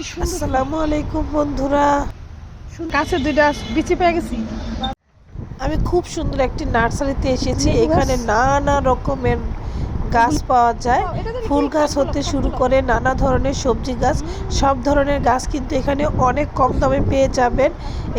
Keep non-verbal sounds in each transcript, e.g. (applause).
আসসালামু আলাইকুম বন্ধুরা। কাছে দুইটা বিচি পেয়ে গেছি। আমি খুব সুন্দর একটি নার্সারিতে এসেছি। এখানে নানা রকমের গাছ পাওয়া যায়। ফুল গাছ হতে শুরু করে নানা ধরনের সবজি গাছ। সব ধরনের গাছ কিন্তু এখানে অনেক কম দামে পেয়ে যাবেন।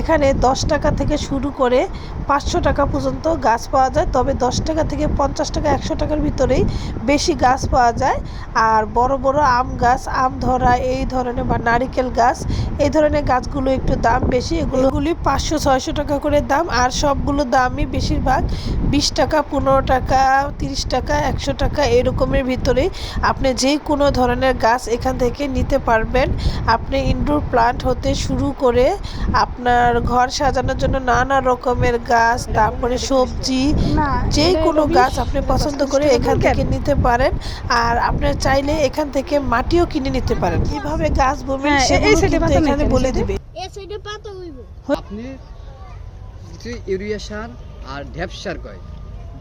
এখানে দশ টাকা থেকে শুরু করে পাঁচশো টাকা পর্যন্ত গাছ পাওয়া যায়। তবে দশ টাকা থেকে পঞ্চাশ টাকা একশো টাকার ভিতরেই বেশি গাছ পাওয়া যায়। আর বড় বড় আম গাছ আম ধরা এই ধরনের বা নারিকেল গাছ এই ধরনের গাছগুলো একটু দাম বেশি। এগুলোগুলি পাঁচশো ছয়শো টাকা করে দাম। আর সবগুলো দামই বেশিরভাগ বিশ টাকা পনেরো টাকা তিরিশ টাকা একশো টাকা এরকমের ভিতরে আপনি যে কোনো ধরনের গাছ এখান থেকে নিতে পারবেন। আপনি ইনডোর প্লান্ট হতে শুরু করে আপনার ঘর সাজানোর জন্য নানা রকমের গাছ তারপরে সবজি যে কোনো গাছ আপনি পছন্দ করে এখান থেকে নিতে পারেন। আর আপনার চাইলে এখান থেকে মাটিও কিনে নিতে পারেন। কীভাবে গাছ বলবেন হ্যাঁ, এই সেগুলো সাইডে পাতা এখানে বলে? দিবে। এ সাইডে পাতা হইব। আপনি ইউরিয়া সার আর ঢ্যাপ সার কয়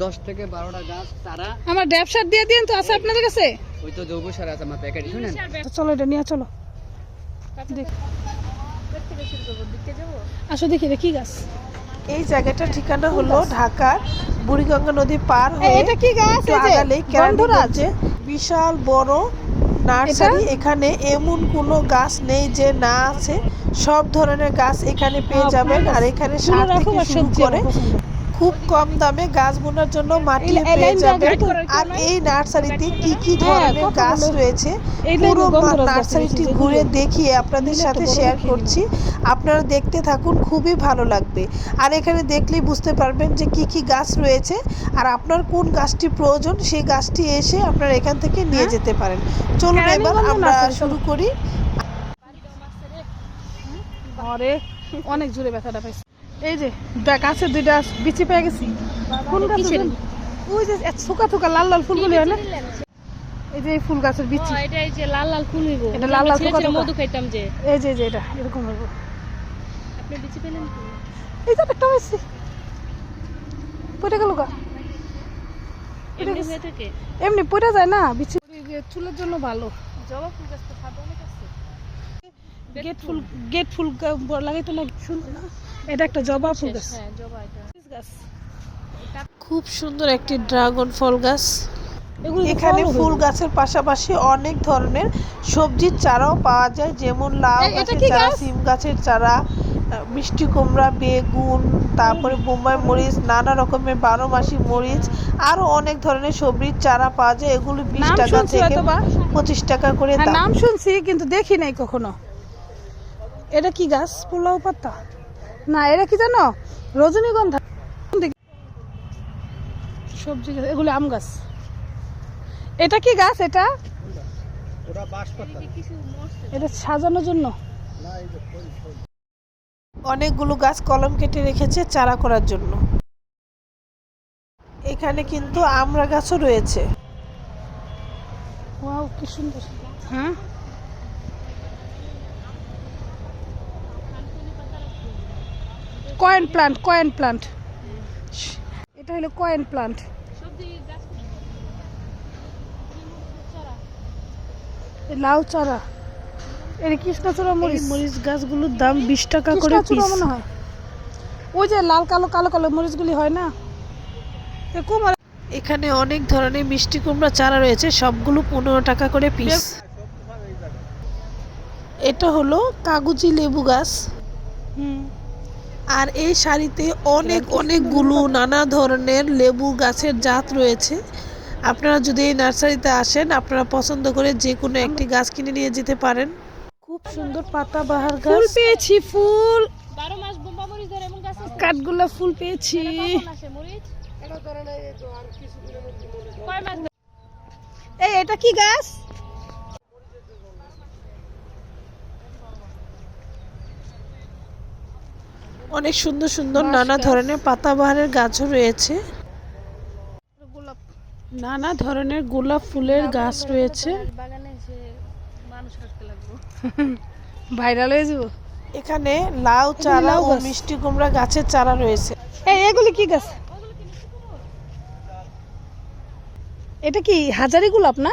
দশ থেকে বারোটা গাছ তারা আমার ব্যবসা দিয়ে দিন তো আছে আপনাদের কাছে? ওই তো জৈব সার আছে আমার প্যাকেটে শুনেন? চলো এটা নিয়ে চলো। দেখ। আসো দেখি এটা কি গাছ? এই জায়গাটার ঠিকানা হলো ঢাকার বুড়িগঙ্গা নদী পার হয়ে এটা কি গাছ? এই যে আগালেই গন্ধরাজ বিশাল বড় নার্সারি এখানে এমন কোনো গাছ নেই যে না আছে। সব ধরনের গাছ এখানে পেয়ে যাবেন। আর এখানে সার থেকে শুরু করে। খুব কম দামে গাছ বোনার জন্য মাটি পেয়ে যাবেন। আর এই নার্সারিতে কি কি হ্যাঁ, ধরনের গাছ রয়েছে? পুরো নার্সারিটি ঘুরে দেখিয়ে আপনাদের সাথে শেয়ার করছি। আপনারা দেখতে থাকুন খুবই ভালো লাগবে। আর এখানে দেখলেই বুঝতে পারবেন যে কি কি গাছ রয়েছে আর আপনার কোন গাছটি প্রয়োজন সেই গাছটি এসে আপনারা এখান থেকে নিয়ে হ্যাঁ? যেতে পারেন। চলুন এবার আমরা শুরু করি। অনেক জোরে ব্যথাটা পাইছি। এই যে দেখ আছে দুইটা বিচি পেয়ে গেছি। ফুল গাছ ওই যে থুকা থুকা লাল লাল ফুলগুলি হয় না? এই যে ফুল গাছের বিচি। এটা এই যে লাল লাল ফুল হইব। এটা লাল লাল। মধু খাইতাম যে। এই যে এটা এরকম হইব। আপনি বিচি পেলেন কি? এই যে একটা হয়েছে। পড়ে গেল গা। এমনি হয়ে থাকে? এমনি পড়ে যায় না বিচি। চুলের জন্য ভালো। জবা ফুল গাছ তো সাদা অনেক আছে। গেট ফুল। গেট ফুল লাগাইতো না সুন্দর না। এটা একটা জবা ফুল গাছ। হ্যাঁ জবা এটা। গাছ। খুব সুন্দর একটি ড্রাগন ফল গাছ। এখানে ফুল গাছের পাশাপাশি অনেক ধরনের সবজির চারাও পাওয়া যায় যেমন লাউ গাছের চারা সিম গাছের চারা মিষ্টি কুমড়া বেগুন তারপরে বোম্বাই মরিচ নানা রকমের বারো মাসি মরিচ আরও অনেক ধরনের সবজির চারা পাওয়া যায়। এগুলো বিশ টাকা শুনছি থেকে পঁচিশ টাকা করে হ্যাঁ নাম শুনছি কিন্তু দেখি নাই কখনো। এটা কি গাছ? পোলাও পাতা? না এটা কি জানো? রজনীগন্ধা। সবজি গাছ এগুলো আম গাছ। এটা কি গাছ এটা? এটা সাজানোর জন্য। অনেকগুলো গাছ কলম কেটে রেখেছে চারা করার জন্য। এখানে কিন্তু আমরা গাছও রয়েছে। ওয়াও কি সুন্দর। হ্যাঁ? কয়েন প্লান্ট কয়েন প্লান্ট এটা হলো কয়েন প্লান্ট লাউ চারা। এটা কৃষ্ণচূড়া মরিচ। মরিচ গাছগুলোর দাম বিশ টাকা করে পিস মনে হয়। ওই যে লাল কালো কালো কালো মরিচগুলি হয় না? কুমার এখানে অনেক ধরনের মিষ্টি কুমড়া চারা রয়েছে সবগুলো পনেরো টাকা করে পিস এটা হলো কাগজি লেবু গাছ। হুম। আর এই শাড়িতে অনেক অনেকগুলো নানা ধরনের লেবু গাছের জাত রয়েছে। আপনারা যদি এই নার্সারিতে আসেন আপনারা পছন্দ করে যে কোনো একটি গাছ কিনে নিয়ে যেতে পারেন। খুব সুন্দর পাতাবাহার ফুল গাছ। ফুল পেয়েছি ফুল। বারো মাস বোম্বা মরিচ ধরে এমন গাছ আছে। ফুল পেয়েছি। কখন আসে মরিচ? কয় মাস এই এটা কি গাছ? অনেক সুন্দর সুন্দর নানা। ধরনের পাতাবাহারের গাছও রয়েছে। নানা ধরনের গোলাপ ফুলের গাছ রয়েছে। বাগানে এসে মানুষ রাখতে লাগবো। (laughs) ভাইরাল হয়ে যাব। এখানে লাউ চারা ও মিষ্টি কুমড়া গাছের চারা রয়েছে। এই এগুলি কি গাছ? এটা কি হাজারি গোলাপ না?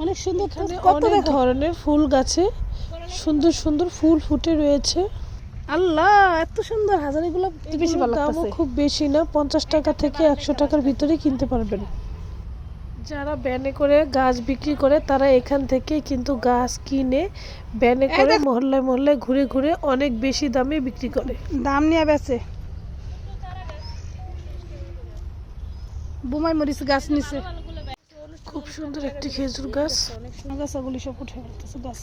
অনেক সুন্দর এখানে কত অনেক ধরনের ফুল গাছে সুন্দর সুন্দর ফুল ফুটে রয়েছে। আল্লাহ এত সুন্দর হাজারি গোলাপ বেশি ভালো দামও খুব বেশি না পঞ্চাশ টাকা থেকে একশো টাকার ভিতরে কিনতে পারবেন। যারা ব্যানে করে গাছ বিক্রি করে তারা এখান থেকে কিন্তু গাছ কিনে ব্যানে করে মহল্লায় মহল্লায় ঘুরে ঘুরে অনেক বেশি দামে বিক্রি করে। দাম নিয়ে বেছে বোমাই মরিচ গাছ নিচে খুব সুন্দর একটি খেজুর গাছ। গাছাগুলি সব উঠে ফেলতেছে গাছ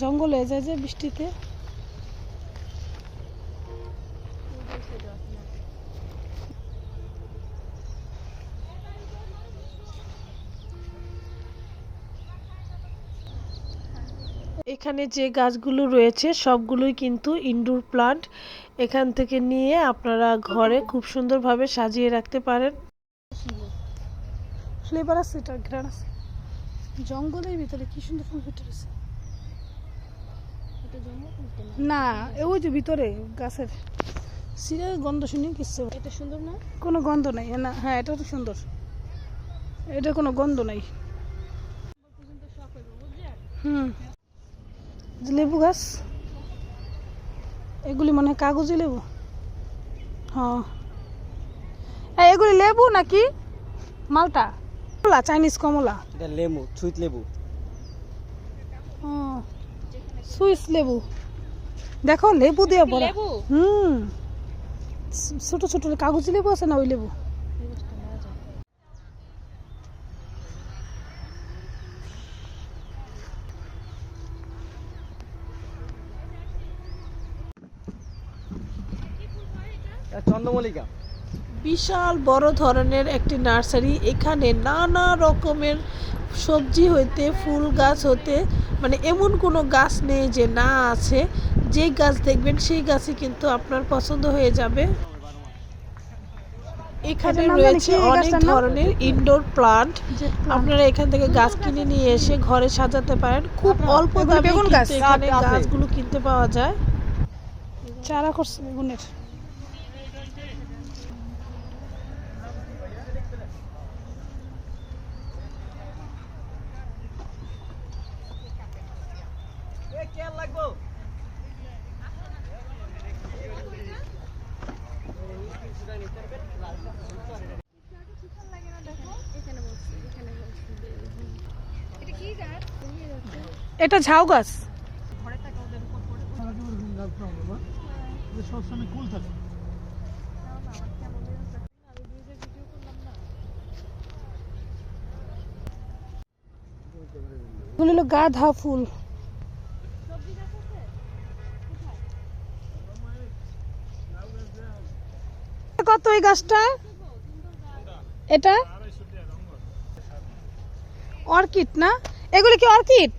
জঙ্গলে যায় যে বৃষ্টিতে এখানে যে গাছগুলো রয়েছে সবগুলোই কিন্তু ইনডোর প্লান্ট এখান থেকে নিয়ে আপনারা ঘরে খুব সুন্দরভাবে সাজিয়ে রাখতে পারেন। ফ্লেভার আছে এটা ঘ্রাণ আছে। জঙ্গলের ভিতরে কি সুন্দর ফুল ফুটে রয়েছে। না? ওই যে ভিতরে গাছের। সিরে গন্ধ শুনি কিচ্ছু এটা সুন্দর না? কোনো গন্ধ নাই না হ্যাঁ এটা তো সুন্দর। এটা কোনো গন্ধ নাই। হুম। লেবু গাছ? এগুলি মনে হয় কাগজি লেবু? হ্যাঁ। এগুলি লেবু নাকি? মালটা? কমলা চাইনিজ কমলা? এটা লেবু সুইট লেবু। হুম সুইস লেবু। দেখো লেবু দিয়ে লেবু? হুম। ছোট ছোট কাগজি লেবু আছে না ওই লেবু? চন্দ্রমল্লিকা। বিশাল বড় ধরনের একটি নার্সারি এখানে নানা রকমের সবজি হইতে ফুল গাছ হতে মানে এমন কোনো গাছ নেই যে না আছে। যেই গাছ দেখবেন সেই গাছই কিন্তু আপনার পছন্দ হয়ে যাবে। এখানে রয়েছে অনেক ধরনের ইনডোর প্লান্ট আপনারা এখান থেকে গাছ কিনে নিয়ে এসে ঘরে সাজাতে পারেন। খুব অল্প দামে কিন্তু এখানে। গাছগুলো কিনতে পাওয়া যায়। চারা করছে বেগুনের। এটা ঝাউ গাছ। গাধা ফুল। কত এই গাছটা? এটা? অর্কিড না? এগুলো কি অর্কিড?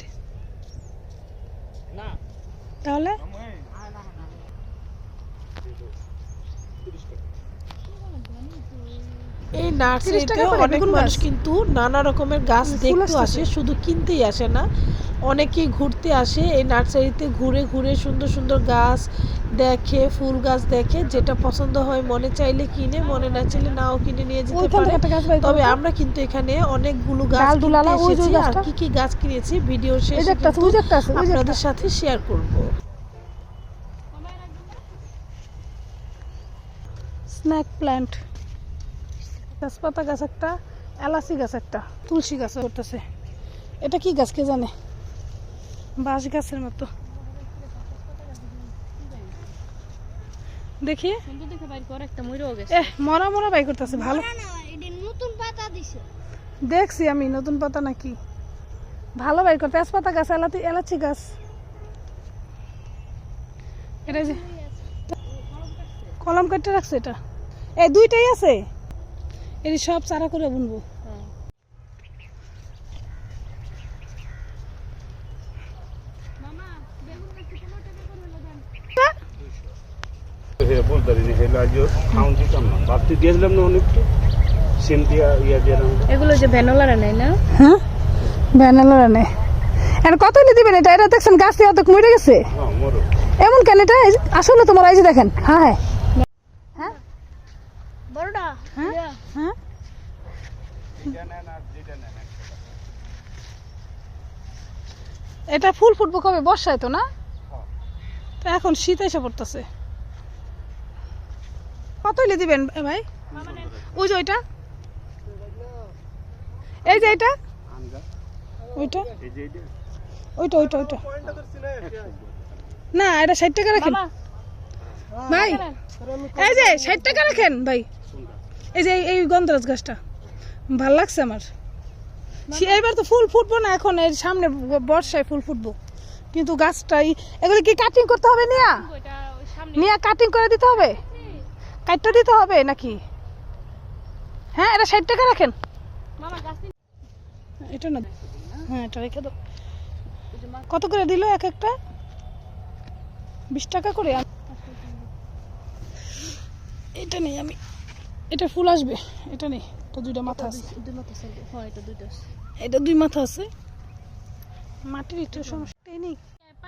না। তাহলে? এই নার্সারিতে অনেক মানুষ কিন্তু নানা রকমের গাছ দেখতে আসে শুধু কিনতেই আসে না অনেকেই ঘুরতে আসে এই নার্সারিতে ঘুরে ঘুরে সুন্দর সুন্দর গাছ দেখে ফুল গাছ দেখে যেটা পছন্দ হয় মনে চাইলে কিনে মনে না চাইলে নাও কিনে নিয়ে যেতে পারে। তবে আমরা কিন্তু এখানে অনেকগুলো গাছ কিনতে এসেছি আর কি কি গাছ কিনেছি ভিডিও শেষে। আপনাদের সাথে শেয়ার করব। স্ন্যাক প্ল্যান্ট গাছপাতা গাছ একটা এলাচি গাছ একটা তুলসী গাছ করতেছে এটা কি গাছ কে জানে? বাঁশ গাছের মতো। দেখি। কর মরা মরা বাই করতেছে ভালো। নতুন পাতা দিছে। দেখছি আমি নতুন পাতা নাকি? ভালো বাই করতে তেজপাতা গাছ এলাচি এলাচি গাছ। এটা যে কলম কাটতে রাখছে এটা। এই দুইটাই আছে? এটি সব চারা করে বুনবো। এগুলো যে ভ্যানোলারা নেই না? হ্যাঁ? নেই কত দিবেন এটা? এটা দেখছেন গাছ দিয়ে মরে গেছে? হ্যাঁ এমন কেন এটা? আসলে তোমার এই যে দেখেন হ্যাঁ হ্যাঁ বড়টা হ্যাঁ হ্যাঁ এটা ফুল ফুটবো কবে? বর্ষায় তো না? তো এখন শীত এসে পড়তেছে। কত হইলে দিবেন ভাই? ওই যে ওইটা। এই যে এটা। ওইটা। ওইটা ওইটা ওইটা। না, এটা ষাট টাকা রাখেন। ভাই, এই যে ষাট টাকা রাখেন, ভাই। এই যে এই গন্ধরাজ গাছটা। ভালো লাগছে আমার। এবার তো ফুল ফুটবো না, এখন এর সামনে বর্ষায় ফুল ফুটবো। কিন্তু গাছটাই, এগুলো কি কাটিং করতে হবে নিয়া নিয়া কাটিং করে দিতে হবে? কাটটা দিতে হবে নাকি? হ্যাঁ এটা ষাট টাকা রাখেন। এটা না হ্যাঁ এটা রেখে দাও। কত করে দিল এক একটা? বিশ টাকা করে এটা নেই আমি। এটা ফুল আসবে? এটা নেই? তো দুইটা মাথা আছে। দুই মাথা সাইড হয় এটা দুইটা আছে। এটা দুই মাথা আছে? মাটির একটু সমস্যা। এই নেই এটা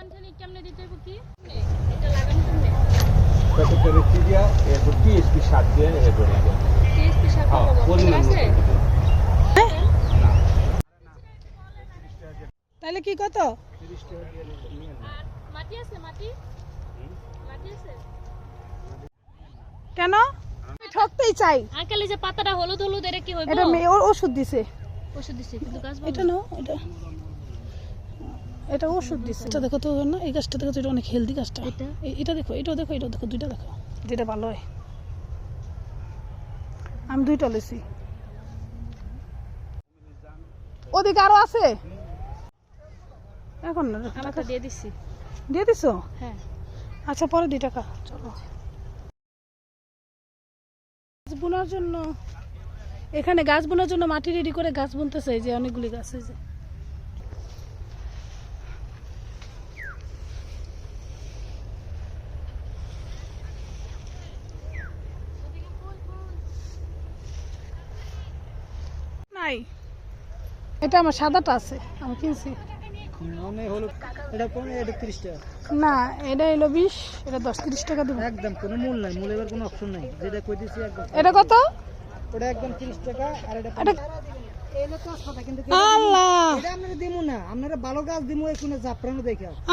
হ্যাঁ তাহলে কি কত? মাটি আছে মাটি? মাটি আছে? কেন? ঠকতেই চাই। আকালে যে পাতাটা হলুদ হলুদ এটা কি হইব? এটা মেয়ে ওষুধ দিছে। ওষুধ দিছে কিন্তু গাছ এটা নাও এটা। এটা ওষুধ দিচ্ছে এটা দেখো তো না এই গাছটা দেখো এটা অনেক হেলদি গাছটা। এটা? এটা দেখো এটাও দেখো এটাও দেখো দুইটা দেখো। যেটা ভালো হয়। আমি দুইটা লেছি ওদিকে আরও আছে? এখন না দিয়ে দিছি। দিয়ে দিছো? হ্যাঁ। আচ্ছা পরে দুই টাকা। চলো। বোনার জন্য এখানে গাছ বোনার জন্য মাটি রেডি করে গাছ বুনতেছে এই যে অনেকগুলি গাছ এই যে। নাই। এটা আমার সাদাটা আছে আমি কিনছি। না এটা এলো বিশ এটা দশ তিরিশ টাকা দেবো। একদম কোনো মূল নাই মূল এবার কোনো অপশন নাই। যেটা কই দিছি একদম। এটা কত? ওটা একদম তিরিশ টাকা আর এটা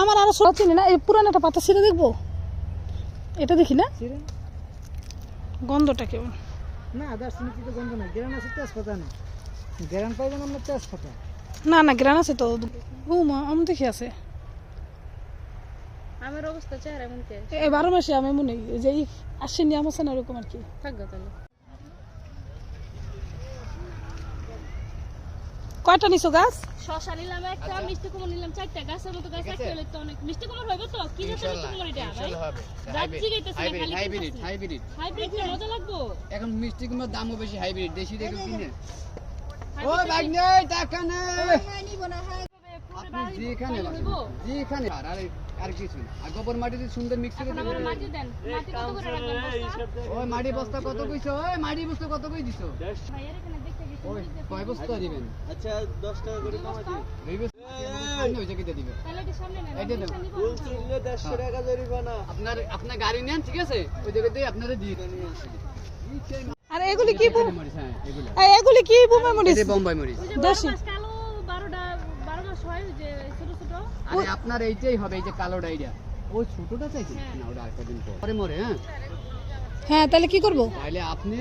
আমার আরও ছোট চিনি না এই পুরানো একটা পাতা ছিঁড়ে দেখব? এটা দেখি না? গন্ধটা কেমন? না দার্শনিক তো গন্ধ নাই। গ্রান আছে তেজপাতা না গ্রান পাইবেন আপনার তেজপাতা। না না গ্রান আছে তো। ও আমি দেখি আছে। আমার অবস্থা চেহারা এমন কে? এই বারো মাসে আমি মনে যে আসেনি আমার না এরকম আর কি। থাকবে তাহলে। কয়টা নিছো গাছ? শশা নিলাম একটা মিষ্টি কুমড় নিলাম চারটা গাছের মতো গাছ একটা হলে তো অনেক। মিষ্টি কুমড় হইব তো? কি জাতের মিষ্টি কুমড় এটা? ভাই যাচ্ছি গাইতেছি না খালি হাইব্রিড হাইব্রিড হাইব্রিড মজা লাগবো? এখন মিষ্টি কুমড়ার দামও বেশি হাইব্রিড দেশি দেখে কিনে। ও নেই টাকা নেই। যেখানে। যেখানে আর আর কিছু না। আর গোবর মাটি দিয়ে সুন্দর মিক্স করে এখন মাটি দেন। মাটি কত করে রাখবেন বস্তা? ওই মাটি বস্তা কত কইছো? ওই মাটি বস্তা কত কই দিছো ভাইয়ের এখানে দেখতে গেছি ওই কয় বস্তা দিবেন? আচ্ছা 10 টাকা করে বস্তা? দুই বস্তা? সামনে ওই জায়গাতে দিবেন। তাহলে এটা সামনে নেন এইটা দেন। নিব। কিনলে 150 টাকা জরিমানা আপনার আপনার গাড়ি নেন ঠিক আছে? ওই জায়গাতে আপনারা দিয়ে দেন। এগুলি কি বু- হ্যাঁ এগুলি। কি বুমে মরিস এটা বোম্বাই মরিচ। দেশি। মাস কালো বারোটা বারো মাস হয় ওই যে ছোট ছোট। আরে আপনার এইটাই হবে এই যে কালো ডাইরিয়া ওই ছোটটা চাইছেন? না ওটা আরেকটা দিন পর। পরে মরে হ্যাঁ? হ্যাঁ তাহলে কি করব? তাহলে আপনি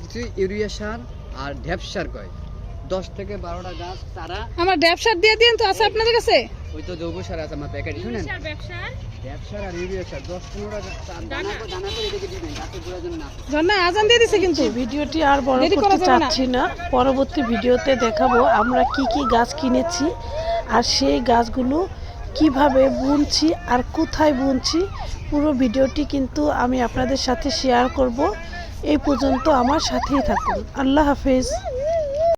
কিছু ইউরিয়া সার আর ঢ্যাপ সার কয়। দশ থেকে বারোটা গাছ তারা আমার ড্যাব সার দিয়ে দিন তো আছে আপনাদের কাছে? ওই তো জৈব সার আছে আমার প্যাকেটে শুনেন? আজান দিয়ে দিছে কিন্তু। ভিডিওটি আর বড় করতে চাচ্ছি না। পরবর্তী ভিডিওতে দেখাবো আমরা কি কি গাছ কিনেছি আর সেই গাছগুলো কীভাবে বুনছি আর কোথায় বুনছি। পুরো ভিডিওটি কিন্তু আমি আপনাদের সাথে শেয়ার করব। এই পর্যন্ত আমার সাথেই থাকুন। আল্লাহ হাফেজ।